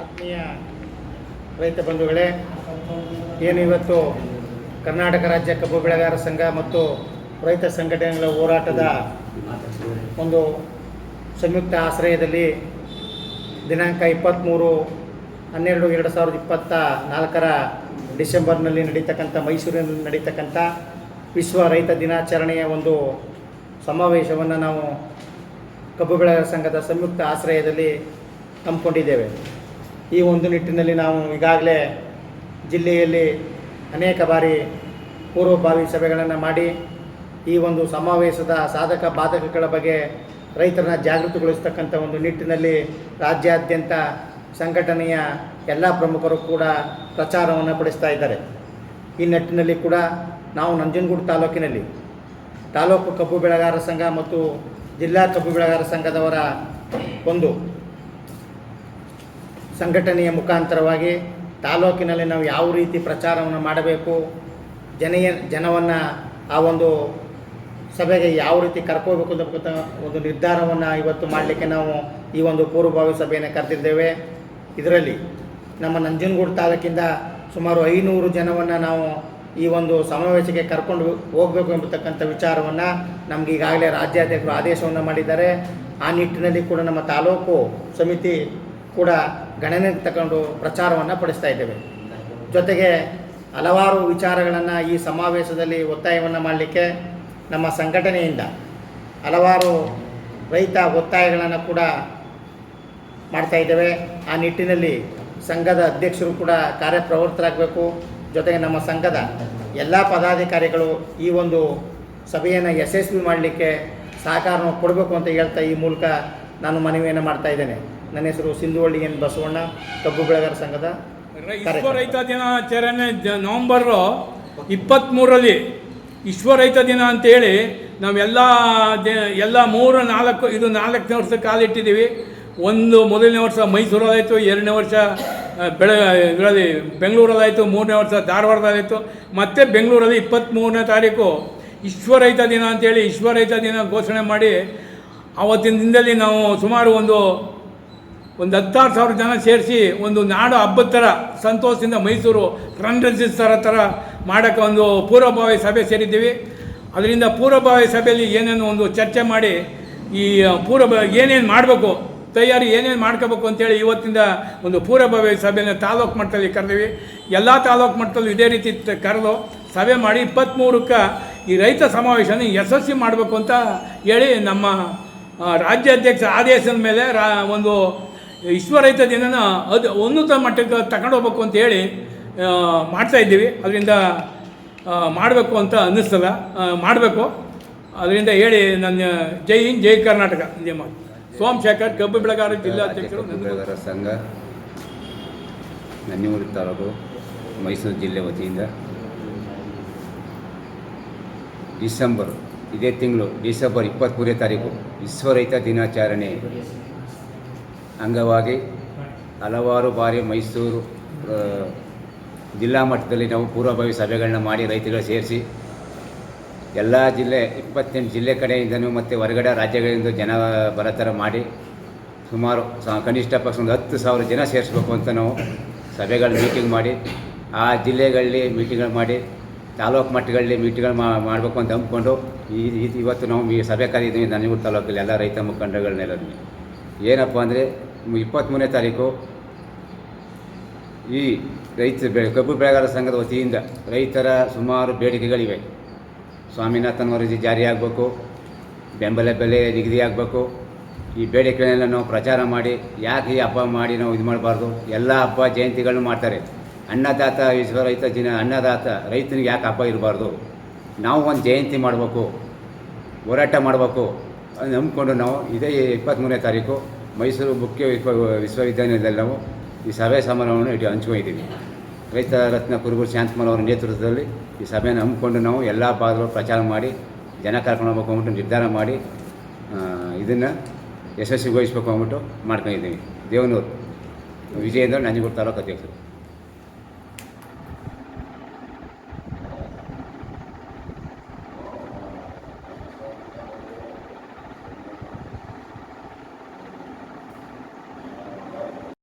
ಆತ್ಮೀಯ ರೈತ ಬಂಧುಗಳೇ, ಏನು ಇವತ್ತು ಕರ್ನಾಟಕ ರಾಜ್ಯ ಕಬ್ಬು ಬೆಳೆಗಾರ ಸಂಘ ಮತ್ತು ರೈತ ಸಂಘಟನೆಗಳ ಹೋರಾಟದ ಒಂದು ಸಂಯುಕ್ತ ಆಶ್ರಯದಲ್ಲಿ ದಿನಾಂಕ ಇಪ್ಪತ್ತ್ಮೂರು ಹನ್ನೆರಡು ಎರಡು ಸಾವಿರದ ಇಪ್ಪತ್ತ ನಾಲ್ಕರ ಡಿಸೆಂಬರ್ನಲ್ಲಿ ನಡೀತಕ್ಕಂಥ, ಮೈಸೂರಿನಲ್ಲಿ ನಡೀತಕ್ಕಂಥ ವಿಶ್ವ ರೈತ ದಿನಾಚರಣೆಯ ಒಂದು ಸಮಾವೇಶವನ್ನು ನಾವು ಕಬ್ಬು ಬೆಳೆಗಾರ ಸಂಘದ ಸಂಯುಕ್ತ ಆಶ್ರಯದಲ್ಲಿ ಹಮ್ಮಿಕೊಂಡಿದ್ದೇವೆ. ಈ ಒಂದು ನಿಟ್ಟಿನಲ್ಲಿ ನಾವು ಈಗಾಗಲೇ ಜಿಲ್ಲೆಯಲ್ಲಿ ಅನೇಕ ಬಾರಿ ಪೂರ್ವಭಾವಿ ಸಭೆಗಳನ್ನು ಮಾಡಿ, ಈ ಒಂದು ಸಮಾವೇಶದ ಸಾಧಕ ಬಾಧಕಗಳ ಬಗ್ಗೆ ರೈತರನ್ನ ಜಾಗೃತಿಗೊಳಿಸ್ತಕ್ಕಂಥ ಒಂದು ನಿಟ್ಟಿನಲ್ಲಿ ರಾಜ್ಯಾದ್ಯಂತ ಸಂಘಟನೆಯ ಎಲ್ಲ ಪ್ರಮುಖರು ಕೂಡ ಪ್ರಚಾರವನ್ನು ಪಡಿಸ್ತಾ ಇದ್ದಾರೆ. ಈ ನಿಟ್ಟಿನಲ್ಲಿ ಕೂಡ ನಾವು ನಂಜನಗೂಡು ತಾಲೂಕಿನಲ್ಲಿ ತಾಲೂಕು ಕಬ್ಬು ಬೆಳೆಗಾರರ ಸಂಘ ಮತ್ತು ಜಿಲ್ಲಾ ಕಬ್ಬು ಬೆಳೆಗಾರ ಸಂಘದವರ ಒಂದು ಸಂಘಟನೆಯ ಮುಖಾಂತರವಾಗಿ ತಾಲೂಕಿನಲ್ಲಿ ನಾವು ಯಾವ ರೀತಿ ಪ್ರಚಾರವನ್ನು ಮಾಡಬೇಕು ಜನಯ ಜನವನ್ನು ಆ ಒಂದು ಸಭೆಗೆ ಯಾವ ರೀತಿ ಕರ್ಕೋಬೇಕು ಅಂತ ಒಂದು ನಿರ್ಧಾರವನ್ನು ಇವತ್ತು ಮಾಡಲಿಕ್ಕೆ ನಾವು ಈ ಒಂದು ಪೂರ್ವಭಾವಿ ಸಭೆಯನ್ನು ಕರೆದಿದ್ದೇವೆ. ಇದರಲ್ಲಿ ನಮ್ಮ ನಂಜನಗೂಡು ತಾಲೂಕಿಂದ ಸುಮಾರು ಐನೂರು ಜನವನ್ನು ನಾವು ಈ ಒಂದು ಸಮಾವೇಶಕ್ಕೆ ಕರ್ಕೊಂಡು ಹೋಗಬೇಕು ಎಂಬತಕ್ಕಂಥ ವಿಚಾರವನ್ನು ನಮ್ಗೆ ಈಗಾಗಲೇ ರಾಜ್ಯಾಧ್ಯಕ್ಷರು ಆದೇಶವನ್ನು ಮಾಡಿದ್ದಾರೆ. ಆ ನಿಟ್ಟಿನಲ್ಲಿ ಕೂಡ ನಮ್ಮ ತಾಲೂಕು ಸಮಿತಿ ಕೂಡ ಗಣನೆಗೆ ತಗೊಂಡು ಪ್ರಚಾರವನ್ನು ಪಡಿಸ್ತಾ ಇದ್ದೇವೆ. ಜೊತೆಗೆ ಹಲವಾರು ವಿಚಾರಗಳನ್ನು ಈ ಸಮಾವೇಶದಲ್ಲಿ ಒತ್ತಾಯವನ್ನು ಮಾಡಲಿಕ್ಕೆ ನಮ್ಮ ಸಂಘಟನೆಯಿಂದ ಹಲವಾರು ರೈತ ಒತ್ತಾಯಗಳನ್ನು ಕೂಡ ಮಾಡ್ತಾ ಇದ್ದೇವೆ. ಆ ನಿಟ್ಟಿನಲ್ಲಿ ಸಂಘದ ಅಧ್ಯಕ್ಷರು ಕೂಡ ಕಾರ್ಯಪ್ರವೃತ್ತರಾಗಬೇಕು. ಜೊತೆಗೆ ನಮ್ಮ ಸಂಘದ ಎಲ್ಲ ಪದಾಧಿಕಾರಿಗಳು ಈ ಒಂದು ಸಭೆಯನ್ನು ಯಶಸ್ವಿ ಮಾಡಲಿಕ್ಕೆ ಸಹಕಾರವನ್ನು ಕೊಡಬೇಕು ಅಂತ ಹೇಳ್ತಾ ಈ ಮೂಲಕ ನಾನು ಮನವಿಯನ್ನು ಮಾಡ್ತಾ ಇದ್ದೇನೆ. ನನ್ನ ಹೆಸರು ಸಿಂಧುವಳ್ಳಿ ಎನ್ ಬಸವಣ್ಣ, ಕಬ್ಬು ಬೆಳೆಗಾರ ಸಂಘದ ರೈತ ದಿನಾಚರಣೆ ನವಂಬರು ಇಪ್ಪತ್ತ್ಮೂರರಲ್ಲಿ ವಿಶ್ವ ರೈತ ದಿನ ಅಂತೇಳಿ ನಾವೆಲ್ಲ ಎಲ್ಲ ಮೂರು, ನಾಲ್ಕು, ಇದು ನಾಲ್ಕನೇ ವರ್ಷ ಕಾಲಿಟ್ಟಿದ್ದೀವಿ. ಒಂದು ಮೊದಲನೇ ವರ್ಷ ಮೈಸೂರಲ್ಲಾಯಿತು ಎರಡನೇ ವರ್ಷ ಬೆಳೆ, ಇದರಲ್ಲಿ ಬೆಂಗಳೂರಲ್ಲಾಯಿತು, ಮೂರನೇ ವರ್ಷ ಧಾರವಾಡದಲ್ಲಾಯಿತು, ಮತ್ತು ಬೆಂಗಳೂರಲ್ಲಿ ಇಪ್ಪತ್ತ್ಮೂರನೇ ತಾರೀಕು. ವಿಶ್ವರೈತ ದಿನ ಅಂತೇಳಿ ವಿಶ್ವರೈತ ದಿನ ಘೋಷಣೆ ಮಾಡಿ ಆವತ್ತಿನ ದಿನದಲ್ಲಿ ನಾವು ಸುಮಾರು ಒಂದು ಒಂದು ಹತ್ತಾರು ಸಾವಿರ ಜನ ಸೇರಿಸಿ ಒಂದು ನಾಡು ಹಬ್ಬದ ಥರ, ಸಂತೋಷದಿಂದ ಮೈಸೂರು ರಂಜಿಸ್ತಾರ ಥರ ಮಾಡೋಕ್ಕೆ ಒಂದು ಪೂರ್ವಭಾವಿ ಸಭೆ ಸೇರಿದ್ದೀವಿ. ಅದರಿಂದ ಪೂರ್ವಭಾವಿ ಸಭೆಯಲ್ಲಿ ಏನೇನು ಒಂದು ಚರ್ಚೆ ಮಾಡಿ ಈ ಪೂರ್ವ, ಏನೇನು ಮಾಡಬೇಕು ತಯಾರಿ ಏನೇನು ಮಾಡ್ಕೋಬೇಕು ಅಂತೇಳಿ ಇವತ್ತಿಂದ ಒಂದು ಪೂರ್ವಭಾವಿ ಸಭೆಯನ್ನು ತಾಲೂಕು ಮಟ್ಟದಲ್ಲಿ ಕರೆದಿವಿ. ಎಲ್ಲ ತಾಲೂಕು ಮಟ್ಟದಲ್ಲೂ ಇದೇ ರೀತಿ ಕರೆದು ಸಭೆ ಮಾಡಿ ಇಪ್ಪತ್ತ್ಮೂರಕ್ಕೆ ಈ ರೈತ ಸಮಾವೇಶನ ಯಶಸ್ವಿ ಮಾಡಬೇಕು ಅಂತ ಹೇಳಿ ನಮ್ಮ ರಾಜ್ಯಾಧ್ಯಕ್ಷ ಆದೇಶದ ಮೇಲೆ ರಾ, ಒಂದು ವಿಶ್ವ ರೈತ ದಿನನ ಅದು ಉನ್ನತ ಮಟ್ಟಕ್ಕೆ ತಗೊಂಡು ಹೋಗ್ಬೇಕು ಅಂತ ಹೇಳಿ ಮಾಡ್ತಾ ಇದ್ದೀವಿ. ಅದರಿಂದ ಮಾಡಬೇಕು ಅಂತ ಅನ್ನಿಸ್ತದ. ಮಾಡಬೇಕು. ಅದರಿಂದ ಹೇಳಿ ನನ್ನ ಜೈ ಹಿಂದ್, ಜೈ ಕರ್ನಾಟಕ. ನಿಮ್ಮ ಸೋಮಶೇಖರ್ ಕಬ್ಬು ಬೆಳೆಗಾರ ಜಿಲ್ಲಾಧ್ಯಕ್ಷರು ಅಧ್ಯಕ್ಷರು ಬೆಳೆಗಾರರ ಸಂಘ ನನ್ನೂರು ತಾಲೂಕು ಮೈಸೂರು ಜಿಲ್ಲೆ ವತಿಯಿಂದ. ಡಿಸೆಂಬರ್ ಇದೇ ತಿಂಗಳು ಡಿಸೆಂಬರ್ ಇಪ್ಪತ್ತ್ಮೂರನೇ ತಾರೀಕು ವಿಶ್ವ ರೈತ ದಿನಾಚರಣೆ. ಅಂಗವಾಗಿ ಹಲವಾರು ಬಾರಿ ಮೈಸೂರು ಜಿಲ್ಲಾ ಮಟ್ಟದಲ್ಲಿ ನಾವು ಪೂರ್ವಭಾವಿ ಸಭೆಗಳನ್ನ ಮಾಡಿ ರೈತಗಳ ಸೇರಿಸಿ ಎಲ್ಲ ಜಿಲ್ಲೆ, ಇಪ್ಪತ್ತೆಂಟು ಜಿಲ್ಲೆ ಕಡೆಯಿಂದನೂ ಮತ್ತು ಹೊರಗಡೆ ರಾಜ್ಯಗಳಿಂದ ಜನ ಬರೋ ಥರ ಮಾಡಿ ಸುಮಾರು ಸ- ಕನಿಷ್ಠ ಪಕ್ಷ ಒಂದು ಹತ್ತು ಸಾವಿರ ಜನ ಸೇರಿಸ್ಬೇಕು ಅಂತ ನಾವು ಸಭೆಗಳು ಮೀಟಿಂಗ್ ಮಾಡಿ, ಆ ಜಿಲ್ಲೆಗಳಲ್ಲಿ ಮೀಟಿಂಗ್ಗಳು ಮಾಡಿ, ತಾಲೂಕು ಮಟ್ಟಗಳಲ್ಲಿ ಮೀಟಿಂಗ್ಗಳು ಮಾಡಬೇಕು ಅಂತ ಅಂದ್ಕೊಂಡು ಈ ಇವತ್ತು ನಾವು ಈ ಸಭೆ ಕರೀತೀವಿ ನಂಜನಗೂಡು ತಾಲೂಕಲ್ಲಿ ಎಲ್ಲ ರೈತ ಮುಖಂಡಗಳನ್ನೆಲ್ಲರೂ ಏನಪ್ಪ ಅಂದರೆ ಇಪ್ಪತ್ತ್ಮೂರನೇ ತಾರೀಕು ಈ ರೈತ ಬೆ, ಕಬ್ಬು ಬೆಳೆಗಾರರ ಸಂಘದ ವತಿಯಿಂದ ರೈತರ ಸುಮಾರು ಬೇಡಿಕೆಗಳಿವೆ. ಸ್ವಾಮಿನಾಥನ್ ವರದಿ ಜಾರಿ ಆಗಬೇಕು. ಬೆಂಬಲ ಬೆಲೆ ನಿಗದಿ ಆಗಬೇಕು. ಈ ಬೇಡಿಕೆಗಳನ್ನೆಲ್ಲ ನಾವು ಪ್ರಚಾರ ಮಾಡಿ, ಯಾಕೆ ಈ ಹಬ್ಬ ಮಾಡಿ ನಾವು ಇದು ಮಾಡಬಾರ್ದು? ಎಲ್ಲ ಹಬ್ಬ ಜಯಂತಿಗಳನ್ನು ಮಾಡ್ತಾರೆ. ಅನ್ನದಾತ ವಿಶ್ವ ರೈತ ದಿನ ಅನ್ನದಾತ ರೈತನಿಗೆ ಯಾಕೆ ಹಬ್ಬ ಇರಬಾರ್ದು? ನಾವು ಒಂದು ಜಯಂತಿ ಮಾಡಬೇಕು, ಹೋರಾಟ ಮಾಡಬೇಕು. ನಂಬ್ಕೊಂಡು ನಾವು, ಇದೇ ಇಪ್ಪತ್ತ್ಮೂರನೇ ತಾರೀಕು ಮೈಸೂರು ಮುಖ್ಯ ವಿಶ್ವ ವಿಶ್ವವಿದ್ಯಾನಿಲಯದಲ್ಲಿ ನಾವು ಈ ಸಭೆ ಸಮಾರಂಭವನ್ನು ಇಟ್ಟು ಹಂಚ್ಕೊಂಡಿದ್ದೀವಿ. ರೈತ ರತ್ನ ಕುರುಬು ಶಾಂತಕುಮಾರ್ ಅವರ ನೇತೃತ್ವದಲ್ಲಿ ಈ ಸಭೆಯನ್ನು ಹಮ್ಮಿಕೊಂಡು ನಾವು ಎಲ್ಲ ಪಾದಗಳು ಪ್ರಚಾರ ಮಾಡಿ, ಜನ ಕರ್ಕೊಂಡು ಹೋಗ್ಬೇಕು ಅಂದ್ಬಿಟ್ಟು ನಿರ್ಧಾರ ಮಾಡಿ ಇದನ್ನು ಯಶಸ್ವಿಗೊಳಿಸ್ಬೇಕು ಅಂದ್ಬಿಟ್ಟು ಮಾಡ್ಕೊಂಡಿದ್ದೀವಿ. ದೇವನೂರು, ವಿಜಯೇಂದ್ರ, ನಂಜನಗೂಡು ತಾಲೂಕು ಅಧ್ಯಕ್ಷರು.